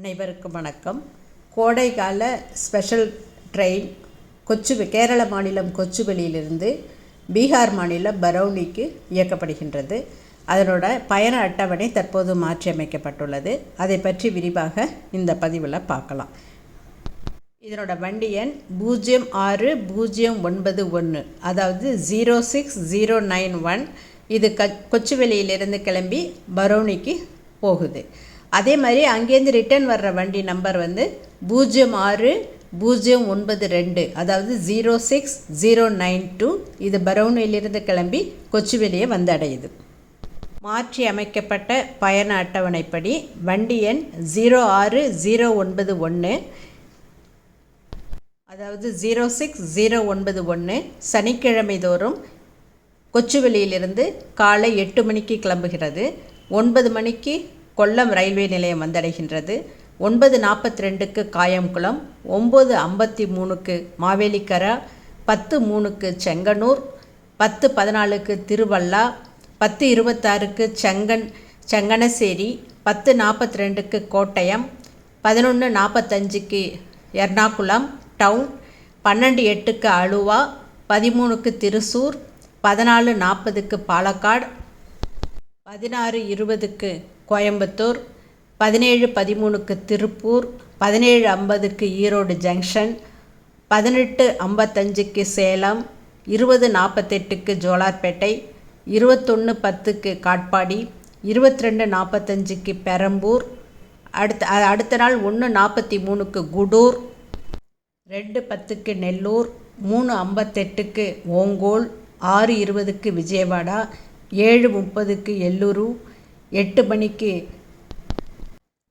அனைவருக்கும் வணக்கம். கோடைக்கால ஸ்பெஷல் ட்ரெயின் கொச்சு கேரள மாநிலம் கொச்சுவெளியிலிருந்து பீகார் மாநிலம் பரௌனிக்கு இயக்கப்படுகின்றது. அதனோட பயண அட்டவணை தற்போது மாற்றியமைக்கப்பட்டுள்ளது. அதை பற்றி விரிவாக இந்த பதிவில் பார்க்கலாம். இதனோட வண்டி எண் பூஜ்ஜியம் ஆறு பூஜ்ஜியம் ஒன்பது ஒன்று அதாவது zero six zero nine one. இது க கொச்சுவெளியிலிருந்து கிளம்பி பரௌனிக்கு போகுது. அதே மாதிரி அங்கேருந்து ரிட்டர்ன் வர்ற வண்டி நம்பர் வந்து பூஜ்ஜியம் ஆறு பூஜ்ஜியம் ஒன்பது ரெண்டு. அதாவது zero six zero nine two இது பரவுனிலிருந்து கிளம்பி கொச்சுவெளியை வந்து அடையுது மாற்றி அமைக்கப்பட்ட பயண அட்டவணைப்படி வண்டி எண் ஜீரோ ஆறு ஜீரோ ஒன்பது ஒன்று அதாவது ஜீரோ சிக்ஸ் ஜீரோ ஒன்பது ஒன்று சனிக்கிழமை தோறும் கொச்சுவெளியிலிருந்து காலை எட்டு மணிக்கு கிளம்புகிறது. ஒன்பது மணிக்கு கொல்லம் ரயில்வே நிலையம் வந்தடைகின்றது. ஒன்பது நாற்பத்தி ரெண்டுக்கு காயம்குளம் ஒம்பது ஐம்பத்தி மூணுக்கு மாவேலிக்கரா பத்து மூணுக்கு செங்கனூர் பத்து பதினாலுக்கு திருவள்ளா பத்து இருபத்தாறுக்கு செங்கன் செங்கனசேரி பத்து நாற்பத்தி ரெண்டுக்கு கோட்டயம் பதினொன்று நாற்பத்தஞ்சுக்கு எர்ணாகுளம் டவுன் பன்னெண்டு எட்டுக்கு அலுவா பதிமூணுக்கு திருசூர் பதினாலு நாற்பதுக்கு பாலக்காடு பதினாறு இருபதுக்கு கோயம்புத்தூர் பதினேழு பதிமூணுக்கு திருப்பூர் பதினேழு ஐம்பதுக்கு ஈரோடு ஜங்ஷன் பதினெட்டு ஐம்பத்தஞ்சுக்கு சேலம் இருபது நாற்பத்தெட்டுக்கு ஜோலார்பேட்டை இருபத்தொன்று பத்துக்கு காட்பாடி இருபத்தி ரெண்டு நாற்பத்தஞ்சுக்கு பெரம்பூர் அடுத்த அடுத்த நாள் ஒன்று நாற்பத்தி மூணுக்கு குடூர் ரெண்டு பத்துக்கு நெல்லூர் மூணு ஐம்பத்தெட்டுக்கு ஓங்கோல் ஆறு இருபதுக்கு விஜயவாடா ஏழு முப்பதுக்கு எல்லூரு எட்டு மணிக்கு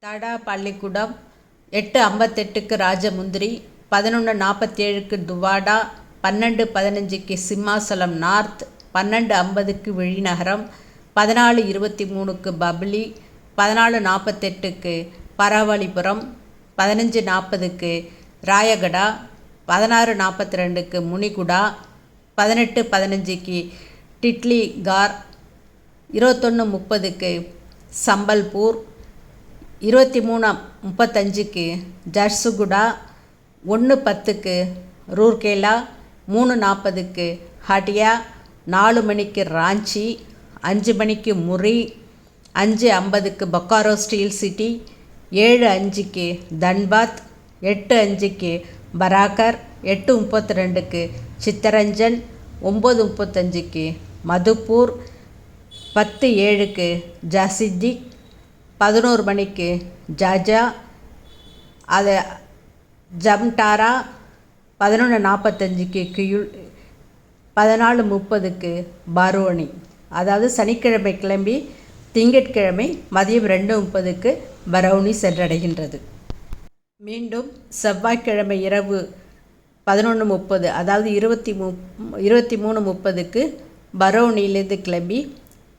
தடா பள்ளிக்கூடம் எட்டு ஐம்பத்தெட்டுக்கு ராஜமுந்திரி பதினொன்று நாற்பத்தேழுக்கு துவாடா பன்னெண்டு பதினஞ்சுக்கு சிம்மாசலம் நார்த் பன்னெண்டு ஐம்பதுக்கு விழிநகரம் பதினாலு இருபத்தி மூணுக்கு பப்ளி பதினாலு நாற்பத்தெட்டுக்கு பரவலிபுரம் பதினஞ்சு நாற்பதுக்கு ராயகடா பதினாறு நாற்பத்தி ரெண்டுக்கு முனிகுடா பதினெட்டு பதினஞ்சுக்கு டிட்லி கார் இருபத்தொன்று முப்பதுக்கு சம்பல்பூர் இருபத்தி மூணு முப்பத்தஞ்சுக்கு ஜர்சுகுடா ஒன்று பத்துக்கு ரூர்கேலா மூணு நாற்பதுக்கு ஹட்டியா நாலு மணிக்கு ராஞ்சி அஞ்சு மணிக்கு முரி அஞ்சு ஐம்பதுக்கு பொக்காரோ ஸ்டீல் சிட்டி ஏழு அஞ்சுக்கு தன்பாத் எட்டு அஞ்சுக்கு பராக்கர் எட்டு முப்பத்தி ரெண்டுக்கு சித்தரஞ்சன் ஒம்பது முப்பத்தஞ்சுக்கு மதுப்பூர் பத்து ஏழுக்கு ஜாசித்திக் பதினோரு மணிக்கு ஜாஜா அது ஜம்டாரா பதினொன்று நாற்பத்தஞ்சுக்கு கியுல் பதினாலு முப்பதுக்கு பரோனி. அதாவது சனிக்கிழமை கிளம்பி திங்கட்கிழமை மதியம் ரெண்டு முப்பதுக்கு பரௌனி சென்றடைகின்றது. மீண்டும் செவ்வாய்க்கிழமை இரவு பதினொன்று முப்பது அதாவது இருபத்தி மு இருபத்தி மூணு முப்பதுக்கு பரௌனியிலேருந்து கிளம்பி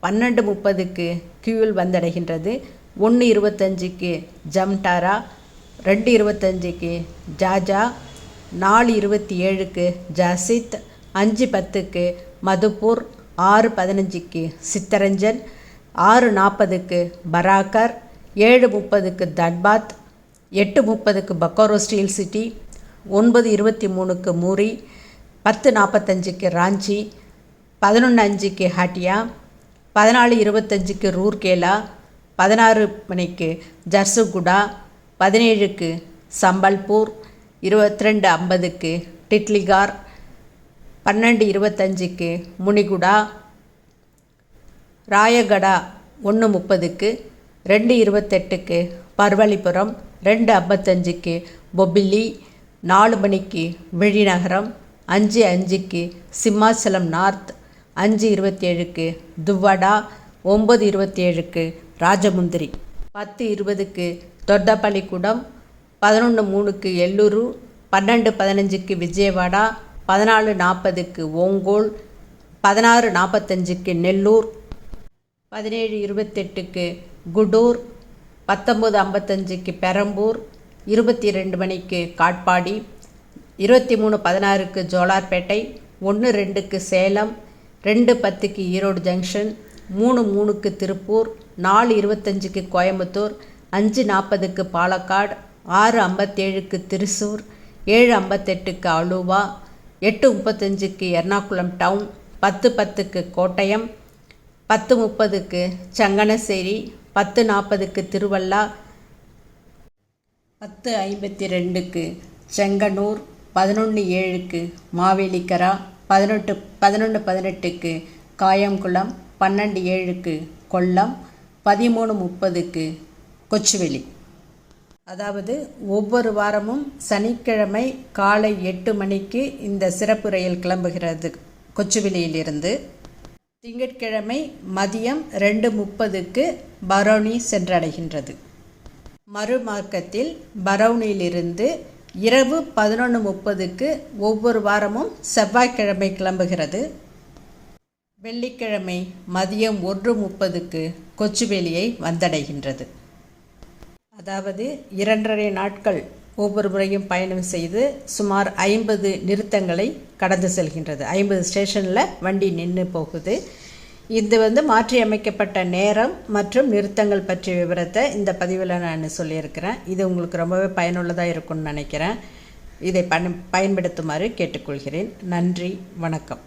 பன்னெண்டு முப்பதுக்கு கியூஎல் வந்தடைகின்றது. ஒன்று இருபத்தஞ்சிக்கு ஜம்டாரா ரெண்டு இருபத்தஞ்சிக்கு ஜாஜா நாலு இருபத்தி ஏழுக்கு ஜாசித் அஞ்சு பத்துக்கு மதுப்பூர் ஆறு பதினஞ்சுக்கு சித்தரஞ்சன் ஆறு நாற்பதுக்கு பராக்கர் ஏழு முப்பதுக்கு தட்பாத் எட்டு முப்பதுக்கு பக்கோரோ ஸ்டீல் சிட்டி ஒன்பது இருபத்தி மூணுக்கு மூரி பத்து நாற்பத்தஞ்சுக்கு ராஞ்சி பதினொன்று அஞ்சுக்கு ஹாட்டியா பதினாலு இருபத்தஞ்சுக்கு ரூர்கேலா பதினாறு மணிக்கு ஜர்சுகுடா பதினேழுக்கு சம்பல்பூர் இருபத்தி ரெண்டு ஐம்பதுக்கு டிட்லிகார் பன்னெண்டு இருபத்தஞ்சுக்கு முனிகுடா ராயகடா ஒன்று முப்பதுக்கு ரெண்டு இருபத்தெட்டுக்கு பர்வலிபுரம் ரெண்டு ஐம்பத்தஞ்சுக்கு பொபிலி நாலு மணிக்கு விழிநகரம் அஞ்சு அஞ்சுக்கு சிம்மாசலம் நார்த் அஞ்சு இருபத்தேழுக்கு துவ்வடா ஒம்பது இருபத்தேழுக்கு ராஜமுந்திரி. பத்து இருபதுக்கு தொட்டப்பள்ளிக்கூடம் பதினொன்று மூணுக்கு எல்லூரு பன்னெண்டு பதினஞ்சுக்கு விஜயவாடா பதினாலு நாற்பதுக்கு ஓங்கோல் பதினாறு நாற்பத்தஞ்சுக்கு நெல்லூர் பதினேழு இருபத்தெட்டுக்கு குடூர் பத்தொம்பது ஐம்பத்தஞ்சுக்கு பெரம்பூர் இருபத்தி ரெண்டு மணிக்கு காட்பாடி இருபத்தி மூணு பதினாறுக்கு ஜோலார்பேட்டை ஒன்று ரெண்டுக்கு சேலம் ரெண்டு பத்துக்கு ஈரோடு ஜங்ஷன் மூணு மூணுக்கு திருப்பூர் நாலு இருபத்தஞ்சுக்கு கோயம்புத்தூர் அஞ்சு நாற்பதுக்கு பாலக்காடு ஆறு ஐம்பத்தேழுக்கு திருசூர் ஏழு ஐம்பத்தெட்டுக்கு அலுவா எட்டு முப்பத்தஞ்சுக்கு எர்ணாகுளம் டவுன் பத்து பத்துக்கு கோட்டயம் பத்து முப்பதுக்கு சங்கனசேரி பத்து நாற்பதுக்கு திருவள்ளா பத்து ஐம்பத்தி ரெண்டுக்கு செங்கனூர் பதினொன்று ஏழுக்கு மாவேலிக்கரா பதினெட்டு பதினொன்று பதினெட்டுக்கு காயங்குளம் பன்னெண்டு ஏழுக்கு கொல்லம். பதிமூணு முப்பதுக்கு கொச்சுவெளி. அதாவது ஒவ்வொரு வாரமும் சனிக்கிழமை காலை எட்டு மணிக்கு இந்த சிறப்பு ரயில் கிளம்புகிறது கொச்சுவெளியிலிருந்து. திங்கட்கிழமை மதியம் ரெண்டு முப்பதுக்கு பரௌனி சென்றடைகின்றது. மறுமார்க்கத்தில் பரௌனியிலிருந்து இரவு பதினொன்று முப்பதுக்கு ஒவ்வொரு வாரமும் செவ்வாய்க்கிழமை கிளம்புகிறது. வெள்ளிக்கிழமை மதியம் ஒன்று முப்பதுக்கு கொச்சுவேலியை வந்தடைகின்றது. அதாவது இரண்டரை நாட்கள் ஒவ்வொரு முறையும் பயணம் செய்து சுமார் ஐம்பது நிறுத்தங்களை கடந்து செல்கின்றது. ஐம்பது ஸ்டேஷனில் வண்டி நின்று போகுது. இது வந்து மாற்றியமைக்கப்பட்ட நேரம் மற்றும் நிறுத்தங்கள் பற்றிய விவரத்தை இந்த பதிவில் நான் சொல்லியிருக்கிறேன். இது உங்களுக்கு ரொம்பவே பயனுள்ளதாக இருக்கும்னு நினைக்கிறேன். இதை பயன்படுத்துமாறு கேட்டுக்கொள்கிறேன். நன்றி. வணக்கம்.